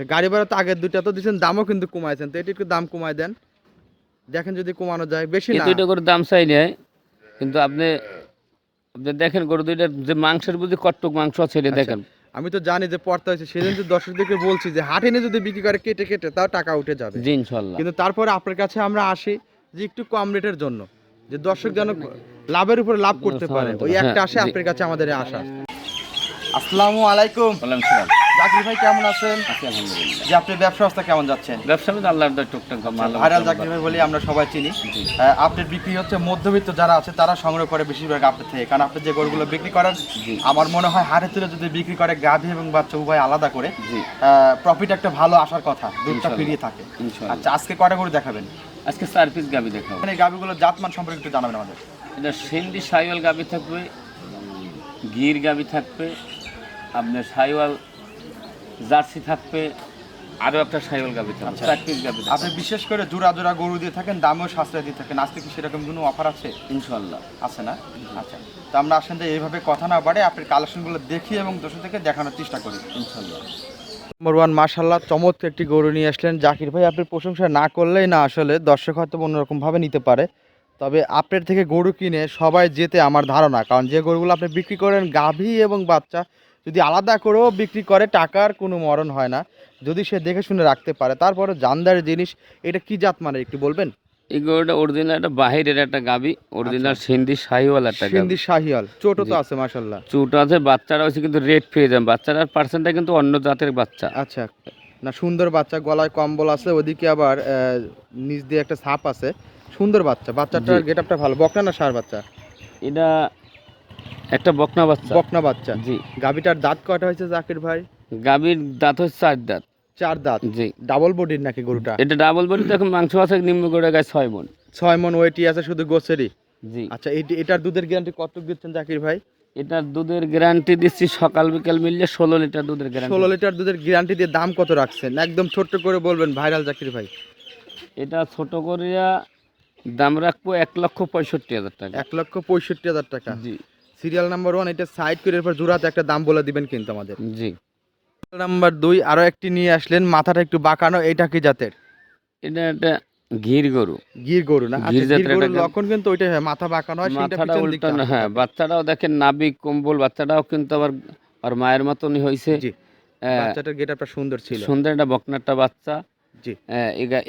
আচ্ছা গাড়ি ভাড়া তো আগের দুইটা তো দিচ্ছেন দামও কিন্তু কমাইছেন। তো এটা একটু দাম কমায় দেন। দেখেন যদি কমানো যায় বেশি না। দুইটা করে দাম চাই নেয় কিন্তু আপনি আপনি দেখেন গরু দুইটার যে মাংসের বুঝি কটটুক মাংস আছে এটা আচ্ছা। দেখেন। আমি তো জানি যে পড়তে হয়েছে। সেদিন তো দর্শকদেরকে বলছি যে হাট এনে যদি বিক্রি করে কেটে কেটে তাও টাকা উঠে যাবে। জি ইনশাল্লাহ। কিন্তু তারপরে আপনার কাছে আমরা আসি যে একটু কম রেটের জন্য যে দর্শক যেন লাভের উপরে লাভ করতে পারে। ওই একটা হ্যাঁ, আসে আপনার কাছে আমাদের আসা। আসসালামু আলাইকুম। বললাম সালাম। জাকির ভাই কেমন আছেন? যে আপনি ব্যবসা অবস্থা কেমন যাচ্ছেন ব্যবসা কিন্তু আল্লাহর দয় টুকটাক ভালো ভাইরাল জাকির ভাই বলি আমরা সবাই চিনি। জি। আপনার বিক্রি হচ্ছে মধ্যবিত্ত যারা আছে তারা সংগ্রহ করে বেশিরভাগ আপনার থেকে। কারণ আপনি যে গরুগুলো বিক্রি করেন আমার মনে হয় হাড়ে তুলে যদি বিক্রি করে গাভী এবং বাচ্চা উভয় আলাদা করে জি। প্রফিট একটা ভালো আসার কথা দুধটা ফিরিয়ে থাকে। আচ্ছা আজকে কটা গরু দেখাবেন? আজকে চার পিস গাবি দেখাবো। মানে গাভীগুলো জাতমান সম্পর্কে একটু জানাবেন আমাদের। এটা সেন্ডি সাইওয়াল গাবি থাকবে গির গাবি থাকবে আপনার সাইওয়াল জার্সি থাকবে আরও একটা সাইওয়াল গাবি থাকবে আচ্ছা। গাবি আপনি বিশেষ করে জোড়া জোড়া গরু দিয়ে থাকেন দামেও সাশ্রয় দিয়ে থাকেন আজকে কি সেরকম কোনো অফার আছে? ইনশাল্লাহ আছে না? আচ্ছা। তো আমরা আসেন যে এইভাবে কথা না বাড়ে আপনার কালেকশনগুলো দেখি এবং দর্শক থেকে দেখানোর চেষ্টা করি। ইনশাল্লাহ নম্বর ওয়ান মার্শাল্লাহ চমৎকার একটি গরু নিয়ে আসলেন জাকির ভাই। আপনি প্রশংসা না করলেই না আসলে দর্শক হয়তো অন্যরকমভাবে নিতে পারে। তবে আপনার থেকে গরু কিনে সবাই যেতে আমার ধারণা কারণ যে গরুগুলো আপনি বিক্রি করেন গাভী এবং বাচ্চা যদি আলাদা করেও বিক্রি করে টাকার কোনো মরণ হয় না। যদি সে দেখে শুনে রাখতে পারে তারপরে জানদার জিনিস এটা কি জাত মানে একটু বলবেন? এই গরুটা অরিজিনাল একটা বাহিরের একটা গাবি অরিজিনাল সিন্ধি সাহিওয়াল একটা সিন্ধি শাহিয়াল চোটও তো আছে মার্শাল্লাহ চুট আছে বাচ্চারা হচ্ছে কিন্তু রেড পেয়ে যাবে। বাচ্চাটার পার্সেন্টটা কিন্তু অন্য জাতের বাচ্চা। আচ্ছা না সুন্দর বাচ্চা গলায় কম্বল আছে ওদিকে আবার নিচ দিয়ে একটা ছাপ আছে। সুন্দর বাচ্চা বাচ্চাটার গেট আপটা ভালো বকনা না সার বাচ্চা? এটা একটা বকনা বাচ্চা। বকনা বাচ্চা। জি। গাবিটার দাঁত কয়টা হয়েছে জাকির ভাই? গাবির দাঁত হচ্ছে চার দাঁত। চার দাঁত? জি। ডাবল বডির নাকি গরুটা? এটা ডাবল বডি এখন মাংস আছে নিম্ন করে গায়ে ছয় মন। ছয় মন ওয়েটি আছে শুধু গোছেরই? জি। আচ্ছা এটার দুধের গ্যারান্টি কত দিচ্ছেন জাকির ভাই? এটার দুধের গ্যারান্টি দিচ্ছি সকাল বিকাল মিললে ষোলো লিটার দুধের গ্যারান্টি ষোলো লিটার দুধের গ্যারান্টি দিয়ে দাম কত রাখছেন? একদম ছোট্ট করে বলবেন ভাইরাল জাকির ভাই। এটা ছোট করিয়া দাম রাখব এক লক্ষ পঁয়ষট্টি হাজার টাকা। এক লক্ষ পঁয়ষট্টি হাজার টাকা। জি। সিরিয়াল নাম্বার ওয়ান এটা সাইড করে এরপর জোড়াতে একটা দাম বলে দিবেন কিন্তু আমাদের। জি। নাম্বার দুই আরও একটি নিয়ে আসলেন মাথাটা একটু বাঁকানো এটা কি জাতের? এটা একটা ঘির গরু। গির গরু না? আচ্ছা গির গির জাতের লক্ষণ কিন্তু ওইটাই হয় মাথা বাঁকানো হয় সেটা মাথাটা উল্টানো হ্যাঁ বাচ্চাটাও দেখেন নাবিক কম্বল বাচ্চাটাও কিন্তু আবার আর মায়ের মতনই হয়েছে জি হ্যাঁ, বাচ্চাটার গেটআপটা সুন্দর ছিল। সুন্দর একটা বকনা একটা বাচ্চা।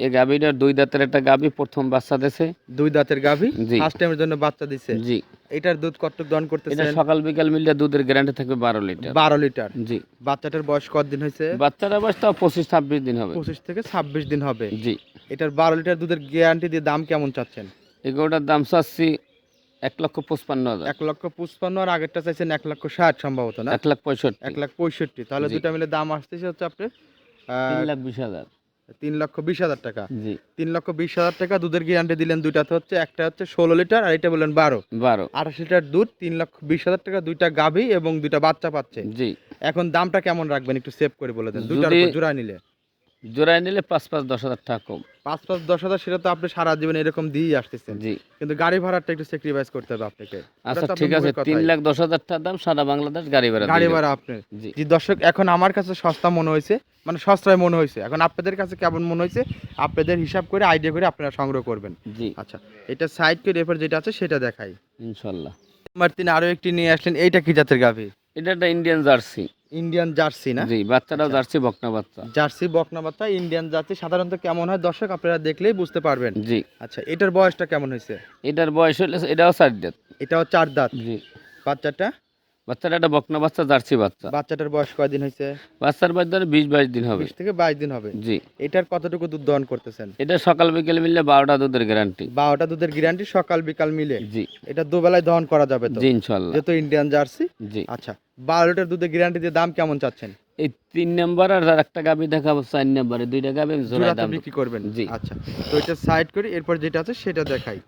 এই গাভীটার দুই দাঁতের একটা গাভী প্রথম বাচ্চা দেছে। দুই দাঁতের গাভী ফার্স্ট টাইমের জন্য বাচ্চা দিছে। জি। এটার দুধ কতটুক দন এটা সকাল বিকাল মিললে দুধের গ্যারান্টি থাকবে বারো লিটার। বারো লিটার। জি। বাচ্চাটার বয়স কতদিন হয়েছে? বাচ্চারা বয়স তাও পঁচিশ ছাব্বিশ দিন হবে। পঁচিশ থেকে ছাব্বিশ দিন হবে। জি। এটার বারো লিটার দুধের গ্যারান্টি দিয়ে দাম কেমন চাচ্ছেন? এই গরুটার দাম চাচ্ছি এক লক্ষ পঁচপান্ন হাজার। এক লক্ষ পঁচপান্ন আর আগেরটা চাইছেন এক লক্ষ ষাট সম্ভবত না? এক লাখ পঁয়ষট্টি। এক লাখ পঁয়ষট্টি। তাহলে দুটা মিলে দাম আসতেছে হচ্ছে আপনার তিন লাখ বিশ হাজার। তিন লক্ষ বিশ হাজার টাকা। জি। তিন লক্ষ বিশ হাজার টাকা দুধের গ্যারান্টি দিলেন দুইটা তো হচ্ছে একটা হচ্ছে ষোলো লিটার আর এটা বললেন বারো। বারো। আঠাশ লিটার দুধ তিন লক্ষ বিশ হাজার টাকা দুইটা গাভী এবং দুইটা বাচ্চা পাচ্ছে। জি। এখন দামটা কেমন রাখবেন একটু সেভ করে বলে দেন উপর জোড়া নিলে? জোড়ায় নিলে পাঁচ পাঁচ দশ হাজার টাকা কম। পাঁচ পাঁচ দশ হাজার সেটা তো আপনি সারা জীবন এরকম দিয়েই আসতেছেন। জি। কিন্তু গাড়ি ভাড়াটা একটু স্যাক্রিফাইস করতে হবে আপনাকে। আচ্ছা ঠিক আছে তিন লাখ দশ হাজার টাকা দাম সারা বাংলাদেশ গাড়ি ভাড়া গাড়ি ভাড়া আপনার। জি। দর্শক এখন আমার কাছে সস্তা মনে হয়েছে মানে সস্তায় মনে হয়েছে। এখন আপনাদের কাছে কেমন মনে হয়েছে আপনাদের হিসাব করে আইডিয়া করে আপনারা সংগ্রহ করবেন। জি। আচ্ছা এটা সাইড করে এরপর যেটা আছে সেটা দেখাই। ইনশাল্লাহ। নাম্বার তিন আরও একটি নিয়ে আসলেন এইটা কি জাতের গাভী? এটা একটা ইন্ডিয়ান জার্সি ইন্ডিয়ান জার্সি না? জি বাচ্চাটাও আচ্ছা। জার্সি বকনা বাচ্চা। জার্সি বকনা বাচ্চা ইন্ডিয়ান জার্সি সাধারণত কেমন হয়? দর্শক আপনারা দেখলেই বুঝতে পারবেন। জি। আচ্ছা এটার বয়সটা কেমন হয়েছে? এটার বয়স হলে এটাও চার দাঁত। এটাও চার দাঁত। জি। বাচ্চাটা? বাচ্চাটা একটা বকনা বাচ্চা জার্সি বাচ্চা। বাচ্চাটার বয়স কয়দিন হয়েছে? বাচ্চার বয়স ধরে বিশ বাইশ দিন হবে। বিশ থেকে বাইশ দিন হবে। জি। এটার কতটুকু দুধ দহন করতেছেন? এটা সকাল বিকেল মিললে বারোটা দুধের গ্যারান্টি বারোটা দুধের গ্যারান্টি সকাল বিকাল মিলে। জি। এটা দুবেলায় দহন করা যাবে তো? জি ইনশাল্লাহ। যেহেতু ইন্ডিয়ান জার্সি জি। আচ্ছা বারো লিটার দুধের গ্যারান্টি দিয়ে দাম কেমন চাচ্ছেন? এই তিন নাম্বার আর একটা গাবি দেখাবো চার নাম্বারে দুইটা গাবি আমি দাম বিক্রি করবেন? জি। আচ্ছা তো এটা সাইড করি এরপর যেটা আছে সেটা দেখাই।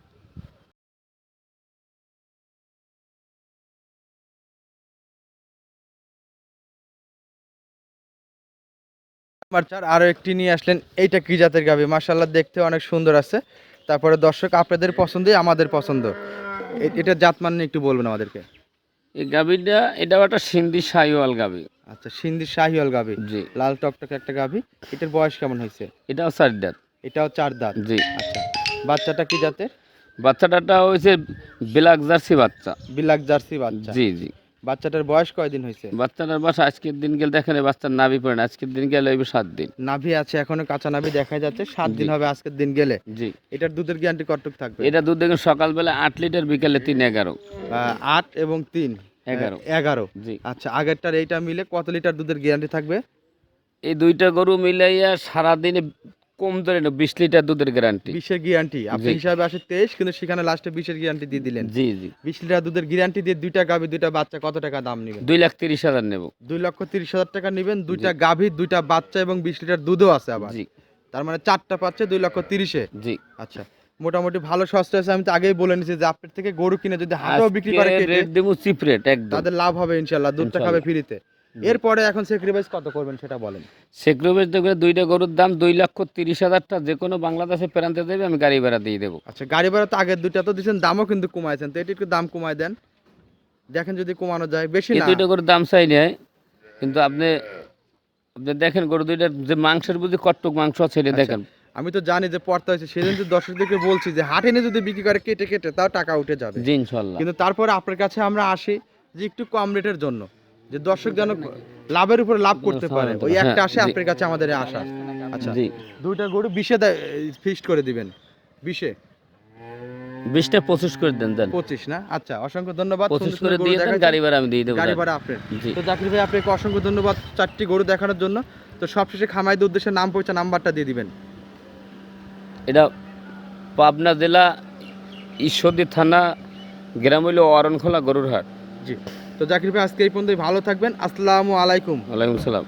আরও একটি নিয়ে আসলেন এইটা কি জাতের গাবি? মার্শাল্লাহ দেখতে অনেক সুন্দর আছে। তারপরে দর্শক আপনাদের পছন্দই আমাদের পছন্দ। এটা জাতমান নিয়ে একটু বলবেন আমাদেরকে। এই গাভীটা এটাও একটা সিন্ধি শাহিওয়াল গাভী। আচ্ছা সিন্ধি শাহিওয়াল গাভি। জি। লাল টকটকে একটা গাভি। এটার বয়স কেমন হয়েছে? এটাও চার দাঁত। এটাও চার দাঁত? জি। আচ্ছা বাচ্চাটা কি জাতের? বাচ্চাটা হয়েছে ব্ল্যাক জার্সি বাচ্চা। বিলাক জার্সি বাচ্চা। জি জি। বাচ্চাটার বয়স কয়দিন হয়েছে? বাচ্চাটার বয়স আজকের দিন গেলে দেখেন বাচ্চার নাভি পড়ে না। আজকের দিন গেলে হইবে সাত দিন। নাভি আছে এখনও কাঁচা নাভি দেখা যাচ্ছে সাত দিন হবে আজকের দিন গেলে। জি। এটার দুধের গ্যারান্টি কতটুকু থাকবে? এটা দুধ দেখুন সকালবেলা আট লিটার বিকালে তিন এগারো। আট এবং তিন এগারো। এগারো। জি। আচ্ছা আগেরটার এইটা মিলে কত লিটার দুধের গ্যারান্টি থাকবে? এই দুইটা গরু মিলাইয়া সারাদিনে কম ধরে না বিশ লিটার দুধের গ্যারান্টি বিশের গ্যারান্টি আপনি হিসাবে আসে তেইশ কিন্তু সেখানে লাস্টে বিশের গ্যারান্টি দিয়ে দিলেন। জি জি। বিশ লিটার দুধের গ্যারান্টি দিয়ে দুইটা গাভী দুইটা বাচ্চা কত টাকা দাম নেবেন? দুই লাখ তিরিশ হাজার নেব। দুই লক্ষ তিরিশ হাজার টাকা নেবেন দুইটা গাভী দুইটা বাচ্চা এবং বিশ লিটার দুধও আছে আবার। জি। তার মানে চারটা পাচ্ছে দুই লক্ষ তিরিশে। জি। আচ্ছা মোটামুটি ভালো সস্তা আছে আমি তো আগেই বলে নিছি যে আপনার থেকে গরু কিনে যদি হাটেও বিক্রি করে রেট দেবো চিপ রেট একদম। তাদের লাভ হবে ইনশাল্লাহ দুধটা খাবে ফ্রিতে এরপরে এখন স্যাক্রিফাইস কত করবেন সেটা বলেন। সেগ্রোভেজ দেখবে দুইটা গরুর দাম দুই লক্ষ তিরিশ হাজারটা যে কোনো বাংলাদেশে প্রান্তে দেবে আমি গাড়ি ভাড়া দিয়ে দেবো। আচ্ছা গাড়ি ভাড়া তো আগের দুইটা তো দিচ্ছেন দামও কিন্তু কমাইছেন। তো এটা একটু দাম কমায় দেন। দেখেন যদি কমানো যায় বেশি এই না। দুইটা গরুর দাম চাই নেয় কিন্তু আপনি আপনি দেখেন গরু দুইটার যে মাংসের বুঝি কটটুক মাংস আছে এটা দেখেন। আমি তো জানি যে পড়তে হয়েছে সেদিন তো দর্শকদেরকে বলছি যে হাটে নিয়ে যদি বিক্রি করে কেটে কেটে তাও টাকা উঠে যাবে। জি ইনশাল্লাহ। কিন্তু তারপরে আপনার কাছে আমরা আসি যে একটু কম রেটের জন্য। যে দর্শক যেন লাভের উপরে লাভ করতে পারে। ওই একটা আসে হ্যাঁ, আপনার কাছে আমাদের আসা আচ্ছা জি। দুইটা গরু বিশে ফিক্সড করে দিবেন। বিশে বিশটা পঁচিশ করে দেন দেন। পঁচিশ না? আচ্ছা অসংখ্য ধন্যবাদ। পঁচিশ করে দিয়ে দেন গাড়ি ভাড়া আমি দিয়ে দেবো গাড়ি ভাড়া আপনার তো জাকির ভাই আপনাকে অসংখ্য ধন্যবাদ চারটি গরু দেখানোর জন্য। তো সবশেষে খামাইদের উদ্দেশ্যে নাম পরিচয় নাম্বারটা দিয়ে দিবেন। এটা পাবনা জেলা ঈশ্বরদী থানা গ্রাম হইল অরণখোলা গরুর হাট জি। তো জাকির ভাই আজকে এই পর্যন্তই। ভালো থাকবেন। আসসালামু আলাইকুম। ওয়ালাইকুম সালাম।